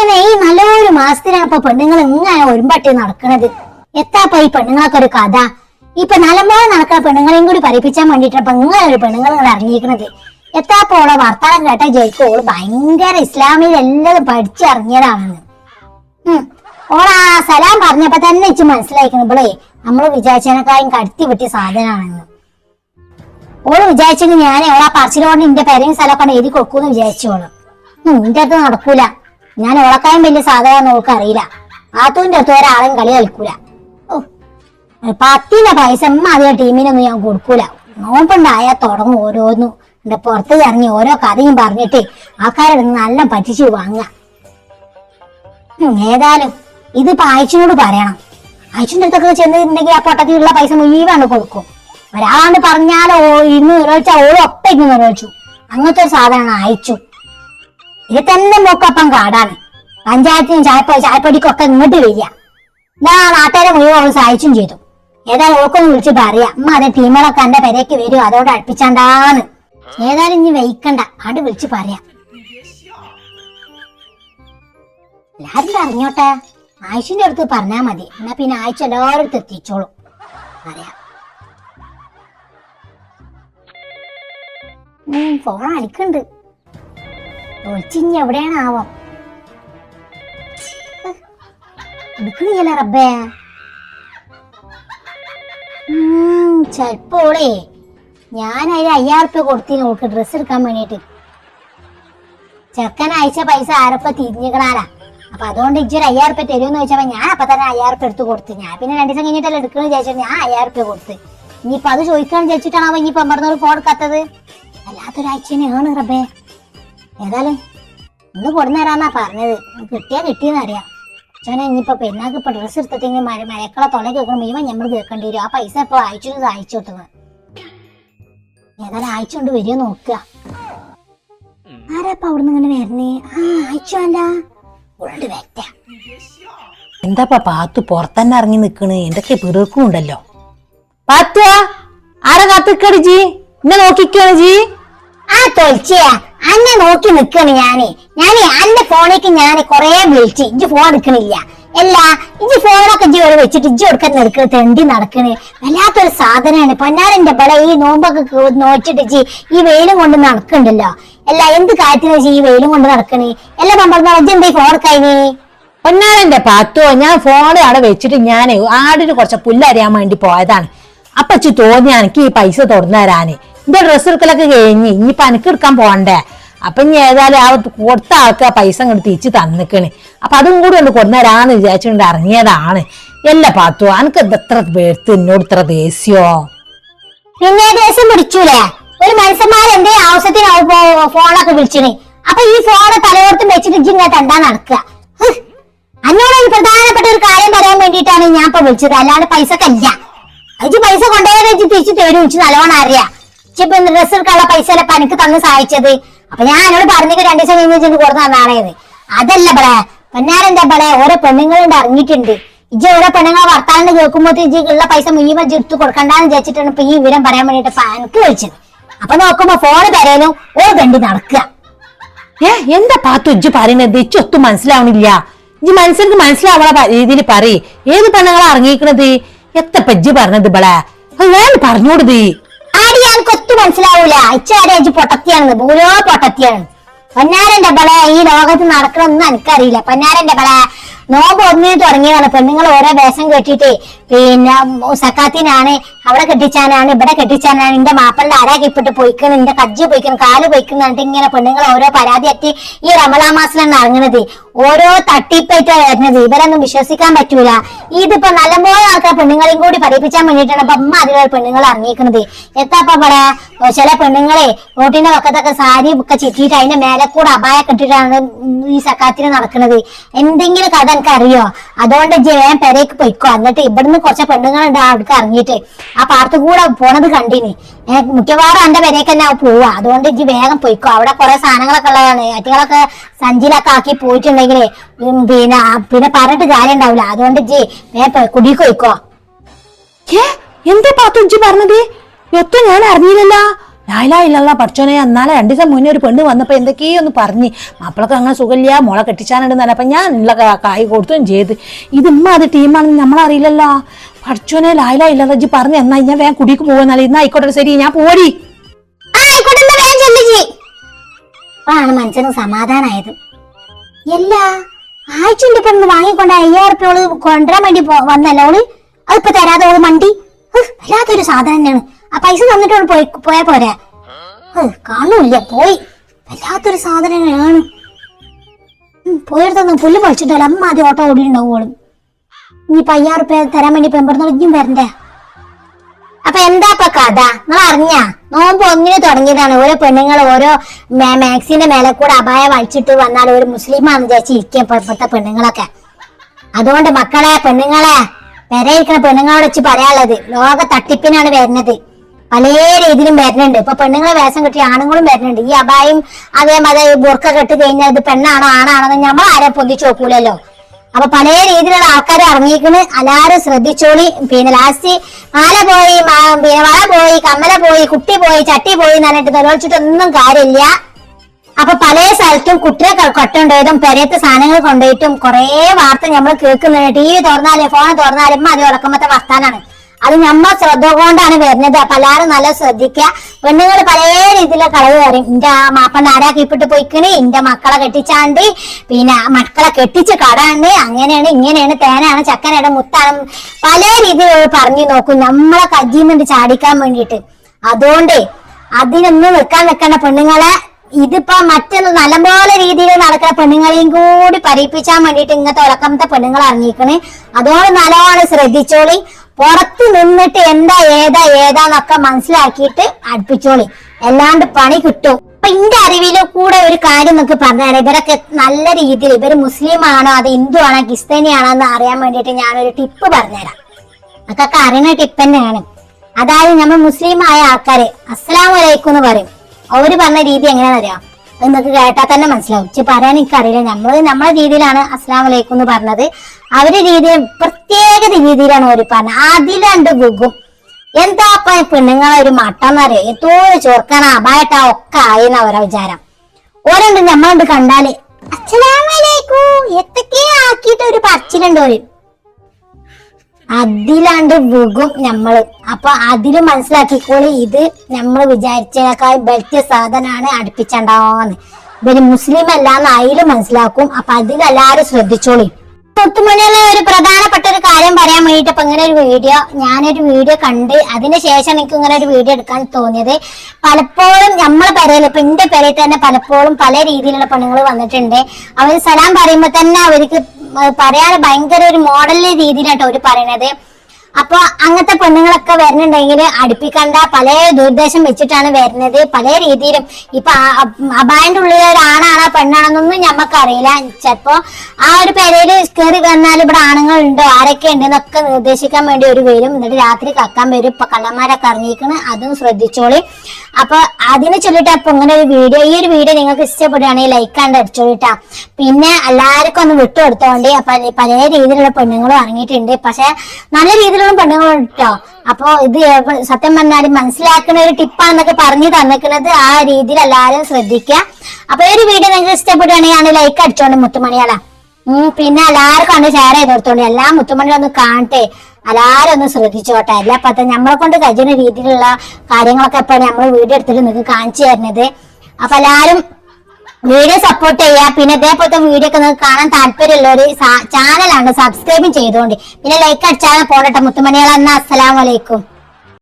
പടച്ചോനെ ഈ നല്ലൊരു മാസത്തിനാപ്പോ പെണ്ണുങ്ങൾ ഇങ്ങനെ ഒരുമ്പട്ടി നടക്കണത്? എത്താപ്പ ഈ പെണ്ണുങ്ങളൊക്കെ ഒരു കഥ. ഇപ്പൊ നല്ലപോലെ നടക്കുന്ന പെണ്ണുങ്ങളെയും കൂടി പരിപ്പിച്ചാൻ വേണ്ടിട്ടാണ് ഇപ്പൊ ഇങ്ങനെ ഒരു പെണ്ണുങ്ങൾ നിങ്ങൾ ഇറങ്ങിയിരിക്കണത്. എത്താപ്പോ ഓളെ വർത്താനം കേട്ട ജയിക്കും. ഓൾ ഭയങ്കര ഇസ്ലാമിൽ എല്ലാം പഠിച്ചിറങ്ങിയതാണെന്ന്. ഓളാ സലാം പറഞ്ഞപ്പോ തന്നെ ഇച്ചു മനസ്സിലായിക്കണം ഇവളെ. നമ്മൾ വിചാരിച്ചതിനെക്കാളും കടത്തി വിട്ടിയ സാധനമാണെന്ന്. ഓൾ വിചാരിച്ചെങ്കിൽ ഞാൻ ഓളാ പറച്ചിലോണ്ട് എന്റെ പെരയും സ്ഥലമൊക്കെ എഴുതി കൊടുക്കൂന്ന് വിചാരിച്ചോളൂ നിന്റെ അത് നടക്കൂല. ഞാൻ ഓളക്കായും വലിയ സാധനം ഓൾക്ക് അറിയില്ല. ആത്തൂന്റെ അടുത്ത് ഒരാളും കളി കളിക്കൂല. ഓ പത്തിന്റെ പൈസ അധികം ടീമിനൊന്നും ഞാൻ കൊടുക്കൂല. നോമ്പുണ്ടായാൽ തുടങ്ങും ഓരോന്നും. എന്റെ പുറത്ത് ഇറങ്ങി ഓരോ കഥയും പറഞ്ഞിട്ട് ആൾക്കാരുടെ നല്ല പറ്റിച്ചു വാങ്ങുക. ഉം, ഏതായാലും ഇതിപ്പോ പായച്ചിനോട് പറയണം. അയച്ചിന്റെ അടുത്തൊക്കെ ചെന്നിട്ടുണ്ടെങ്കിൽ ആ പൊട്ടത്തിലുള്ള പൈസ മുഴുവൻ കൊടുക്കും. ഒരാളാണ്ട് പറഞ്ഞാലോ ഇന്ന് ഒരാഴ്ച ഓരോ ഒപ്പം ഇന്ന് നിറവേച്ചു അങ്ങനത്തെ ഒരു സാധനമാണ് അയച്ചു. ഇത് തന്നെ മൂക്കപ്പം കാടാണ്. പഞ്ചായത്തിനും ചായപ്പ ചായപ്പൊടിക്കൊക്കെ ഇങ്ങോട്ട് വരിക. ഞാൻ നാട്ടുകാരെ മുഴുവൻ അവൾ സഹായിച്ചും ചെയ്തു. ഏതായാലും ഓക്കൊന്ന് വിളിച്ച് പറയാം അമ്മ അതെ ടീമുകളൊക്കെ എന്റെ പെരേക്ക് വരും. അതോടെ അടുപ്പിച്ചാണ്ടാന്ന്. ഏതായാലും ഇനി വെയിക്കണ്ട. ആണ്ട് വിളിച്ച് പറയാം. എല്ലാരും പറഞ്ഞോട്ടെ ആയിഷിന്റെ അടുത്ത് പറഞ്ഞാ മതി. എന്നാ പിന്നെ ആയിച്ച എല്ലാവരും അടുത്ത് എത്തിച്ചോളൂ. പറയാം. ഫോൺ അടിക്കണ്ട് ഒളിച്ചിഞ്ഞ് എവിടെയാണാവോ എടുക്കണില്ല റബ്ബേ. ചെലപ്പോളേ ഞാൻ അയ്യായിരം റുപ്യ കൊടുത്തിന് ഓൾക്ക് ഡ്രസ്സ് എടുക്കാൻ വേണ്ടിട്ട് ചെക്കൻ അയച്ച പൈസ ആരപ്പ തിരിഞ്ഞിക്കണാലാ. അപ്പൊ അതുകൊണ്ട് ഇജ്ജൊരു അയ്യായിരം റുപ്യ തരുമെന്ന് ചോദിച്ചപ്പോ ഞാൻ അപ്പൊ തന്നെ അയ്യായിരം റുപ്യ എടുത്ത് കൊടുത്ത്. ഞാൻ പിന്നെ രണ്ടു ദിവസം കഴിഞ്ഞിട്ടല്ല എടുക്കണെന്ന് വിചാരിച്ചിട്ട് ഞാൻ അയ്യായിരം റുപ്യ കൊടുത്ത്. ഇനിയിപ്പൊ അത് ചോദിക്കാൻ വിചാരിച്ചിട്ടാണോ ഇനിയിപ്പൊ അമ്പർന്നൂർ ഫോൺ കത്തത്? വല്ലാത്തൊരാഴ്ചയാണ് റബ്ബേ. ഏതായാലും ഇന്ന് കൊടുന്നേരാന്നാ പറഞ്ഞത്. കിട്ടിയാ കിട്ടിയെന്ന് അറിയാം. ചോനെ ഇനിയിപ്പോ പെരുന്നാൾക്ക് ഇപ്പൊ ഡ്രസ്സ് എടുത്തിട്ടെങ്കിൽ മഴ മഴക്കള തൊല കേൾക്കണം. മുഴുവൻ നമ്മൾ കേൾക്കേണ്ടി വരും. ആ പൈസ ഇപ്പൊ അയച്ചു അയച്ചു കൊടുത്തത്. ഏതായാലും അയച്ചുകൊണ്ട് വരിക നോക്കുക. ആരാപ്പ അവിടുന്ന് ഇങ്ങനെ വരണേ ആ അയച്ചു അല്ല ഉള്ളു വെറ്റ എന്താപ്പാ പാത്തു പുറത്തന്നെ ഇറങ്ങി നിക്കണ്? എന്തൊക്കെ പിറക്കും ഉണ്ടല്ലോ. പാത്തു ആരാ കാത്തിക്കടി ജി? എന്നെ നോക്കിക്കാണ് ജി. ആ തൊളിച്ചയാ അന്നെ നോക്കി നിക്കാണ് ഞാൻ. ഞാൻ അന്റെ ഫോണേക്ക് ഞാൻ കൊറേ വിളിച്ച്. ഇജ്ജ് ഫോൺ എടുക്കണില്ല. അല്ല ഇജ്ജ് ഫോണൊക്കെ ഇജ്ജ് ഇവിടെ വെച്ചിട്ട് ഇജ്ജ് കൊടുക്കാൻ നടക്കണ് തെണ്ടി നടക്കണ്? വല്ലാത്തൊരു സാധനമാണ്. പൊന്നാരന്റെ പട ഈ നോമ്പൊക്കെ നോച്ചിട്ട് ഇജ്ജ് ഈ വെയിലും കൊണ്ട് നടക്കണ്ടല്ലോ? അല്ല എന്ത് കാര്യത്തിന് വെച്ചാൽ ഈ വെയിലും കൊണ്ട് നടക്കണ്? അല്ല നമ്മൾ ഇജ്ജ് എന്താ ഫോൺ എടുക്കായിന് പൊന്നാരന്റെ പാത്തോ ഞാൻ ഫോൺ അവിടെ വെച്ചിട്ട് ഞാൻ ആടിന് കുറച്ച് പുല്ലറിയാൻ വേണ്ടി പോയതാണ്. അപ്പച്ചി തോന്നിയാണ് എനിക്ക് ഈ പൈസ തുറന്നു തരാന്. എന്റെ ഡ്രസ്സ് എടുക്കലൊക്കെ കഴിഞ്ഞ്. ഇനി പനക്ക് എടുക്കാൻ പോകണ്ടേ? അപ്പൊ ഇനി ഏതായാലും ആ കൊടുത്ത ആൾക്ക് ആ പൈസ അങ്ങോട്ട് തിരിച്ച് തന്നിക്കണ്. അപ്പൊ അതും കൂടി ഒന്ന് കൊണ്ടുവരാന്ന് വിചാരിച്ചുകൊണ്ട് ഇറങ്ങിയതാണ്. എല്ല പാത്തു അനക്ക് എത്ര പേർത്ത് എന്നോട് ഇത്ര ദേഷ്യോ? പിന്നെ ദേഷ്യം പിടിച്ചൂലേ? ഒരു മനുഷ്യന്മാർ എന്തേ ആവശ്യത്തിനാവുമ്പോ ഫോണൊക്കെ വിളിച്ചിന്. അപ്പൊ ഈ ഫോണ് തലയോർത്തും വെച്ചിട്ട് ഇങ്ങനെ തണ്ടാ നടക്കുക. അന്നോട് ഒരു പ്രധാനപ്പെട്ട ഒരു കാര്യം പറയാൻ വേണ്ടിയിട്ടാണ് ഞാൻ ഇപ്പൊ വിളിച്ചത്. അല്ലാണ്ട് പൈസക്കല്ല. അജ് പൈസ കൊണ്ടുപോയി തിരിച്ചു തരും. ഇച്ച് നല്ലോണം അറിയാം. ഇച്ചിപ്പോ ഡ്രസ് എടുക്കാനുള്ള പൈസ അല്ല പനിക്ക് തന്ന് സഹായിച്ചത്? അപ്പൊ ഞാൻ എന്നോട് പറഞ്ഞിട്ട് രണ്ടു ദിവസം കഴിഞ്ഞ് ഇജ്ജ് കൊടുത്ത നാണയത് അതല്ല ബളെ പൊന്നാരെന്താ ബളെ ഓരോ പെണ്ണുങ്ങളുണ്ട് ഇറങ്ങിയിട്ടുണ്ട്. ഇജ്ജ് ഓരോ പെണ്ണുങ്ങളെ വർത്താനം കേൾക്കുമ്പോൾ ഇജ്ജ് ഉള്ള പൈസ മുഴുവൻ ചെറുത്ത് കൊടുക്കണ്ടെന്ന് വിചാരിച്ചിട്ടാണ് ഇപ്പൊ ഈ വിവരം പറയാൻ വേണ്ടിട്ട് ഇപ്പൊ എനിക്ക് വിളിച്ചത്. അപ്പൊ നോക്കുമ്പോ ഫോണ് തരേനും ഓ കണ്ടി നടക്കുക ഏ എന്താ പാത്തു ഇജ്ജ് പറയുന്നത്? ഇജ്ജ് ഒത്തും മനസ്സിലാവണില്ല. ഇജ്ജ് മനസ്സിലേക്ക് മനസ്സിലാവണ രീതിയിൽ പറയ്. ഏത് പെണ്ണുങ്ങളാ ഇറങ്ങിക്കണത് എത്ര ഇജ്ജ് പറഞ്ഞത് ഇബളെ? അത് വേണ്ടി പറഞ്ഞോടത് ആടി ഒത്തു മനസ്സിലാവൂല. അജ് പൊട്ടത്തിയാണ് ഭൂരോ പൊട്ടത്തിയാണ്. പൊന്നാരന്റെ ബള ഈ ലോകത്ത് നടക്കണമെന്ന് എനിക്കറിയില്ല. പൊന്നാരന്റെ ബള നോമ്പ് ഒന്നിന് തുടങ്ങിയതാണ്. പെണ്ണുങ്ങൾ ഓരോ വേഷം കെട്ടിയിട്ട് പിന്നെ സക്കാത്തിനാണ് അവിടെ കെട്ടിച്ചാനാണ് ഇവിടെ കെട്ടിച്ചാനാണ് എന്റെ മാപ്പിളിന്റെ അര കിപ്പിട്ട് പോയിക്കണം എന്റെ കജ്ജ് പോയിക്കണം കാൽ പോയിക്കണം എന്നിട്ട് ഇങ്ങനെ പെണ്ണുങ്ങൾ ഓരോ പരാതി എത്തി ഈ റമളാ ഇറങ്ങുന്നത് ഓരോ തട്ടിപ്പേറ്റ വരുന്നത് ഇവരൊന്നും വിശ്വസിക്കാൻ പറ്റൂല. ഇതിപ്പോ നല്ലപോലെ ആൾക്കാർ പെണ്ണുങ്ങളെയും കൂടി പഠിപ്പിച്ചാൻ വേണ്ടിയിട്ടാണ് ഇപ്പൊ അമ്മ അതിലുള്ള പെണ്ണുങ്ങൾ ഇറങ്ങിയിരിക്കുന്നത് എത്താപ്പ പറയാ ചില പെണ്ണുങ്ങളെ റോട്ടിന്റെ പക്കത്തൊക്കെ സാരി ഒക്കെ ചിറ്റിയിട്ട് അതിന്റെ മേലെ കൂടെ അപായ കെട്ടിട്ടാണ് ഈ സക്കാത്തിന് നടക്കുന്നത് എന്തെങ്കിലും കഥ എനിക്ക് അറിയോ അതുകൊണ്ട് ജയൻ പെരേക്ക് പൊയ്ക്കോ. എന്നിട്ട് ഇവിടുന്ന് കുറച്ച് പെണ്ണുങ്ങളുണ്ട് അവിടേക്ക് ഇറങ്ങിയിട്ട് ആ പാർത്ത് കൂടെ പോണത് കണ്ടിന്. മിക്കവാറും എന്റെ പെരേക്ക് തന്നെ പോവാ. അതുകൊണ്ട് ഇജ്ജ് വേഗം പൊയ്ക്കോ. അവിടെ കുറെ സാധനങ്ങളൊക്കെ ഉള്ളതാണ്. അറ്റുകളൊക്കെ സഞ്ചിയിലൊക്കെ ആക്കി പോയിട്ടുണ്ടെങ്കിലേ ഉം, പിന്നെ പിന്നെ പറഞ്ഞിട്ട് കാര്യം ഉണ്ടാവില്ല അതുകൊണ്ട് ജി കുടിക്ക് പോയിക്കോ ഏ എന്താ പാത്തു ജി പറഞ്ഞത്? എത്ര ഞാൻ അറിഞ്ഞില്ലല്ലോ. ലായില്ല പഠിച്ചോനെ എന്നാലും രണ്ടു ദിവസം മുന്നേ ഒരു പെണ്ണ് വന്നപ്പോ എന്തൊക്കെയോ ഒന്ന് പറഞ്ഞ്. മാപ്പിളക്ക് അങ്ങനെ സുഖമില്ല മോളെ കെട്ടിച്ചാനുണ്ടെന്നല്ല അപ്പൊ ഞാൻ ഉള്ള കായ് കൊടുത്തും ചെയ്ത്. ഇത് ഇമ്മ അത് ടീമാണെന്ന് നമ്മളറിയില്ലല്ലോ. പഠിച്ചോനെ ലായില ഇല്ലാതെ ജി പറഞ്ഞു എന്നാ ഞാൻ വേഗം കുടിക്ക് പോകുന്നല്ല ഇന്ന് ആയിക്കോട്ടെ ശരി ഞാൻ പോരി ആയിക്കോട്ടെ. അപ്പോഴാണ് മനസ്സിന് സമാധാനായത്. എല്ലാ ആഴ്ചന്റെ പെണ്ണ് വാങ്ങിക്കൊണ്ട് അയ്യായിരം റുപ്യ ഓൾ കൊണ്ടുവരാൻ വേണ്ടി വന്നല്ലോ ഓൾ. അതിപ്പോ തരാതെ ഓൾ മണ്ടി. വല്ലാത്തൊരു സാധനം തന്നെയാണ്. ആ പൈസ തന്നിട്ട് പോയി പോയാ പോരാ? കാണൂല്ല പോയി. വല്ലാത്തൊരു സാധനമാണ് പോയിടത്തൊന്നും പുല്ല് പൊളിച്ചിട്ടല്ല അമ്മ ആദ്യം ഓട്ടോ ഓടിയിട്ടുണ്ടാവും ഓളും. ഇനി അയ്യായിരം റുപ്യ തരാൻ വേണ്ടി പെമ്പറന്നോളും വരണ്ടേ? അപ്പൊ എന്താ ഇപ്പൊ കഥ? നിങ്ങൾ അറിഞ്ഞ നോമ്പ് ഒന്നിന് തുടങ്ങിയതാണ്. ഓരോ പെണ്ണുങ്ങൾ ഓരോ മാക്സിന്റെ മേലെ കൂടെ അപായ വലിച്ചിട്ട് വന്നാൽ ഒരു മുസ്ലിമാന്ന് വിചാരിച്ച് ഇരിക്കുക ഇപ്പൊ ഇപ്പോഴത്തെ പെണ്ണുങ്ങളൊക്കെ. അതുകൊണ്ട് മക്കളെ പെണ്ണുങ്ങളെ പെരയിരിക്കുന്ന പെണ്ണുങ്ങളോട് വെച്ച് പറയാനുള്ളത് ലോക തട്ടിപ്പിനാണ് വരുന്നത്. പല രീതിയിലും വരുന്നുണ്ട്. ഇപ്പൊ പെണ്ണുങ്ങളെ വേഷം കെട്ടി ആണുങ്ങളും വരുന്നുണ്ട്. ഈ അപായം അതേമാതിരി ബുർക്ക കെട്ടി കഴിഞ്ഞാൽ ഇത് പെണ്ണാണോ ആണാണോ നമ്മൾ ആരെ പൊന്തിച്ചു നോക്കൂലല്ലോ. അപ്പൊ പല രീതിയിലുള്ള ആൾക്കാർ ഇറങ്ങിയിരിക്കുന്നത് എല്ലാവരും ശ്രദ്ധിച്ചോളി. പിന്നെ ലാസ്റ്റ് മാല പോയി പിന്നെ വള പോയി കമ്മല പോയി കുട്ടി പോയി ചട്ടി പോയി എന്ന് പറഞ്ഞിട്ട് നിലവിളിച്ചിട്ടൊന്നും കാര്യമില്ല. അപ്പൊ പല സ്ഥലത്തും കുട്ടികൾ കൊട്ടുണ്ടായതും പെരയത്തെ സാധനങ്ങൾ കൊണ്ടുപോയിട്ടും കുറെ വാർത്ത നമ്മൾ കേൾക്കുന്നുണ്ട് ടി വി തുറന്നാലും ഫോൺ തുറന്നാലും അത് ഉറക്കമത്തെ വർത്താനാണ്. അത് നമ്മ ശ്രദ്ധ കൊണ്ടാണ് വരുന്നത്. അപ്പൊ എല്ലാരും നല്ല ശ്രദ്ധിക്കുക. പെണ്ണുങ്ങൾ പല രീതിയിലെ കളവ് പറയും എന്റെ ആ മാപ്പണ്ട ആരാ കീപ്പിട്ട് പോയിക്കണ്? എന്റെ മക്കളെ കെട്ടിച്ചാണ്ട് പിന്നെ മക്കളെ കെട്ടിച്ച് കടാണ്ട് അങ്ങനെയാണ് ഇങ്ങനെയാണ് തേനാണ് ചക്കനാണ് മുത്താണ്. പല രീതിയിൽ പറഞ്ഞു നോക്കും. നമ്മളെ കജ്ജിന്നുണ്ട് ചാടിക്കാൻ വേണ്ടിയിട്ട്. അതുകൊണ്ട് അതിനൊന്നും നിൽക്കാൻ നിൽക്കണ പെണ്ണുങ്ങളെ. ഇതിപ്പോ മറ്റൊന്ന് നല്ലപോലെ രീതിയിൽ നടക്കുന്ന പെണ്ണുങ്ങളെയും കൂടി പരിപ്പിച്ചാൻ വേണ്ടിയിട്ട് ഇങ്ങനത്തെ ഉറക്കമത്തെ പെണ്ണുങ്ങൾ ഇറങ്ങിക്കണ് അതുകൊണ്ട് നല്ലോണം ശ്രദ്ധിച്ചോളി. പുറത്ത് നിന്നിട്ട് എന്താ ഏതാ ഏതാന്നൊക്കെ മനസ്സിലാക്കിയിട്ട് അടുപ്പിച്ചോളി. അല്ലാണ്ട് പണി കിട്ടും. അപ്പൊ എന്റെ അറിവിൽ കൂടെ ഒരു കാര്യം നമുക്ക് പറഞ്ഞാൽ ഇവരൊക്കെ നല്ല രീതിയിൽ ഇവർ മുസ്ലിം ആണോ അത് ഹിന്ദു ആണോ ക്രിസ്ത്യാനി ആണോ എന്ന് അറിയാൻ വേണ്ടിയിട്ട് ഞാനൊരു ടിപ്പ് പറഞ്ഞുതരാം. അതൊക്കെ അറിയുന്ന ടിപ്പ് തന്നെയാണ്. അതായത് നമ്മൾ മുസ്ലിം ആയ ആൾക്കാര് അസ്സലാമലൈക്കും എന്ന് പറയും. അവർ പറഞ്ഞ രീതി എങ്ങനെയാണെന്ന് അറിയാം അത് നിങ്ങൾക്ക് കേട്ടാൽ തന്നെ മനസ്സിലാവും. പക്ഷെ പറയാൻ എനിക്കറിയില്ല. നമ്മൾ നമ്മളെ രീതിയിലാണ് അസ്ലാം അലൈക്കും എന്ന് പറഞ്ഞത്. അവരുടെ രീതിയിൽ പ്രത്യേക രീതിയിലാണ് അവർ പറഞ്ഞത്. അതിലുണ്ട് ഗുഗും. എന്താ അപ്പൊ പെണ്ണുങ്ങളെ ഒരു മട്ടെന്നറിയോ? എത്തോ ചോർക്കാൻ അപായട്ട ഒക്കെ ആയെന്ന് അവരെ വിചാരം. ഓരുണ്ട് നമ്മളുണ്ട് കണ്ടാൽ. അസ്സലാമലൈക്കും എത്തൊക്കെ ആക്കിയിട്ട് ഒരു പറച്ചിലുണ്ട് ഓര്. അതിലാണ്ട് വികും നമ്മൾ അപ്പൊ അതിൽ മനസ്സിലാക്കിക്കോളി ഇത് നമ്മൾ വിചാരിച്ചതിനേക്കാൾ ബെൽറ്റ് സാധനമാണ് അടുപ്പിച്ചുണ്ടാവാന്ന് ഇവർ മുസ്ലിം അല്ലാന്ന് അതിൽ മനസ്സിലാക്കും. അപ്പൊ അതിലെല്ലാരും ശ്രദ്ധിച്ചോളി. മുത്തുമണിയുള്ള ഒരു പ്രധാനപ്പെട്ട ഒരു കാര്യം പറയാൻ വേണ്ടിട്ട് ഇപ്പൊ ഇങ്ങനെ ഒരു വീഡിയോ ഞാനൊരു വീഡിയോ കണ്ട് അതിന് ശേഷം എനിക്ക് ഇങ്ങനെ ഒരു വീഡിയോ എടുക്കാൻ തോന്നിയത് പലപ്പോഴും നമ്മളെ പെരയിൽ ഇപ്പൊ എന്റെ പെരയിൽ തന്നെ പലപ്പോഴും പല രീതിയിലുള്ള പെണ്ണുങ്ങൾ വന്നിട്ടുണ്ട്. അവർ സലാം പറയുമ്പോൾ തന്നെ അവർക്ക് പറയാൻ ഭയങ്കര ഒരു മോഡലിലെ രീതിയിലാട്ടോ അവർ പറയണത്. അപ്പൊ അങ്ങനത്തെ പെണ്ണുങ്ങളൊക്കെ വരുന്നുണ്ടെങ്കിൽ അടുപ്പിക്കണ്ട പല ദുർദ്ദേശം വെച്ചിട്ടാണ് വരുന്നത്. പല രീതിയിലും ഇപ്പൊ അബായന്റെ ഉള്ളിൽ ഒരാണാണോ പെണ്ണാണെന്നൊന്നും ഞമ്മക്ക് അറിയില്ല ചിലപ്പോ ആ ഒരു പെരയിൽ കയറി വന്നാൽ ഇവിടെ ആണുങ്ങൾ ഉണ്ടോ ആരൊക്കെ ഉണ്ട് എന്നൊക്കെ നിർദ്ദേശിക്കാൻ വേണ്ടി ഒരു വരും എന്നിട്ട് രാത്രി കക്കാൻ വരും. ഇപ്പൊ കള്ളന്മാരൊക്കെ ഇറങ്ങിയിരിക്കണ് അതും ശ്രദ്ധിച്ചോളി. അപ്പൊ അതിനെ ചൊല്ലിട്ട്. അപ്പൊ ഇങ്ങനെ ഒരു വീഡിയോ ഈ ഒരു വീഡിയോ നിങ്ങൾക്ക് ഇഷ്ടപ്പെടുകയാണെങ്കിൽ ലൈക്ക് കണ്ട് അടിച്ചോളിട്ടാ പിന്നെ എല്ലാവർക്കും ഒന്ന് വിട്ടു കൊടുത്തോണ്ട് പല രീതിയിലുള്ള പെണ്ണുങ്ങളും ഇറങ്ങിയിട്ടുണ്ട്. പക്ഷെ നല്ല രീതിയിലുള്ള പെണ്ണുങ്ങളും കേട്ടോ അപ്പൊ ഇത് സത്യം പറഞ്ഞാൽ മനസ്സിലാക്കുന്ന ഒരു ടിപ്പാണെന്നൊക്കെ പറഞ്ഞു തന്നിക്കുന്നത് ആ രീതിയിൽ എല്ലാവരും ശ്രദ്ധിക്കുക. അപ്പൊ ഈ ഒരു വീഡിയോ നിങ്ങൾക്ക് ഇഷ്ടപ്പെടുകയാണെങ്കിൽ ലൈക്ക് അടിച്ചോണ്ട് മുത്തുമണിയാളാ. പിന്നെ എല്ലാവർക്കും ഒന്ന് ഷെയർ ചെയ്ത് കൊടുത്തോണ്ട് എല്ലാ മുത്തുമണിയും ഒന്ന് കാണട്ടെ. എല്ലാരും ഒന്ന് ശ്രദ്ധിച്ചോട്ടെ. എല്ലാ അപ്പൊ നമ്മളെ കൊണ്ട് കഴിയുന്ന രീതിയിലുള്ള കാര്യങ്ങളൊക്കെ ഇപ്പൊ നമ്മൾ വീഡിയോ എടുത്തിട്ട് നിങ്ങൾക്ക് കാണിച്ചു തരുന്നത്. അപ്പൊ എല്ലാരും വീഡിയോ സപ്പോർട്ട് ചെയ്യുക. പിന്നെ ഇതേപോലത്തെ വീഡിയോ ഒക്കെ നിങ്ങൾക്ക് കാണാൻ താല്പര്യമുള്ളവര് ചാനലാണ് സബ്സ്ക്രൈബും ചെയ്തുകൊണ്ട് പിന്നെ ലൈക്ക് അടിച്ചാൽ പോകട്ടെ മുത്തുമണികളെന്നാ അസ്സലാമലൈക്കും